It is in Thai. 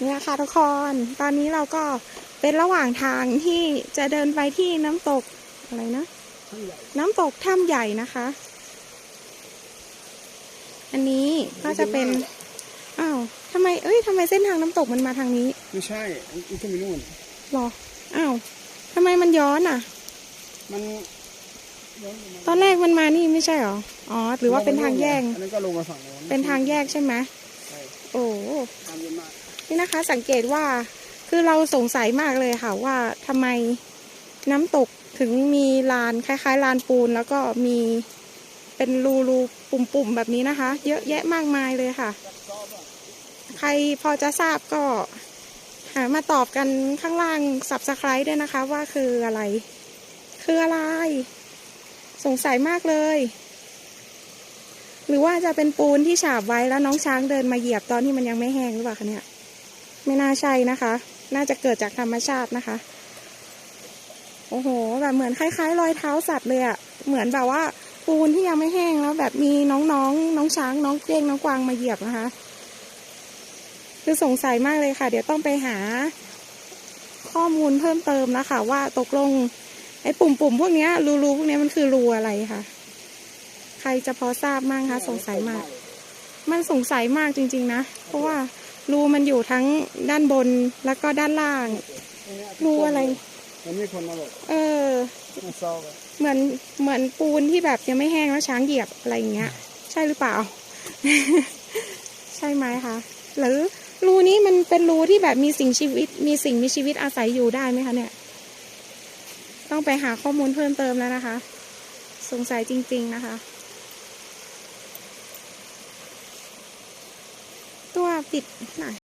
เนี่ยค่ะทุกคน ตอนนี้เราก็เป็นระหว่างทางที่จะเดินไปที่น้ำตกอะไรนะทั้งใหญ่น้ำตกถ้ำใหญ่นะคะ อันนี้ก็จะเป็น อ้าวทำไม เอ้ยทำไมเส้นทางน้ำตกมันมาทางนี้ ไม่ใช่อันนี้ขึ้นไปนู่นหรอ อ้าวทำไมมันย้อนอะ มันย้อนลงมาตอนแรกมันมานี่ไม่ใช่หรอ อ๋อ หรือว่าเป็นทางแยกอันนั้นก็ลงมาฝั่งโน้นเป็นทางแยกใช่ไหมใช่โอ้ทางเย็ นี่นะคะสังเกตว่าคือเราสงสัยมากเลยค่ะว่าทำไมน้ำตกถึงมีลานคล้ายๆลานปูน แล้วก็มีเป็นรูรูปุ่มๆแบบนี้นะคะ เยอะแยะมากมายเลยค่ะ ใครพอจะทราบก็หามาตอบกันข้างล่างสับสไครต์ด้วยนะคะ ว่าคืออะไร คืออะไร สงสัยมากเลย หรือว่าจะเป็นปูนที่ฉาบไว้แล้วน้องช้างเดินมาเหยียบตอนที่มันยังไม่แห้งหรือเปล่าคะเนี่ย ไม่น่าใช่นะคะ น่าจะเกิดจากธรรมชาตินะคะ โอ้โห แบบเหมือนคล้ายๆ รอยเท้าสัตว์เลยอะเหมือนแบบว่าปูนที่ยังไม่แห้งแล้วแบบมีน้องๆน้องช้างน้องเก้งน้องกวางมาเหยียบนะคะ คือสงสัยมากเลยค่ะ เดี๋ยวต้องไปหา ข้อมูลเพิ่มเติมนะคะ ว่าตกลงไอ้ปุ่มๆพวกนี้รูๆพวกนี้มันคือรูอะไรคะใครจะพอทราบมั่งคะสงสัยมาก มันสงสัยมากจริง ๆ นะ เพราะว่า รูมันอยู่ทั้งด้านบนแล้วก็ด้านล่าง รูอะไร มันมีคนมาบอกเออมาซ้อกันเหมือนเหมือนปูนที่แบบยังไม่แห้งแล้วช้างเหยียบอะไรอย่างเงี้ย ใช่หรือเปล่า ใช่ไหมคะ หรือรูนี้มันเป็นรูที่แบบมีสิ่งชีวิต มีสิ่งมีชีวิตอาศัยอยู่ได้ไหมคะเนี่ย ต้องไปหาข้อมูลเพิ่มเติมแล้วนะคะ สงสัยจริง ๆ นะคะ ติดหน่อย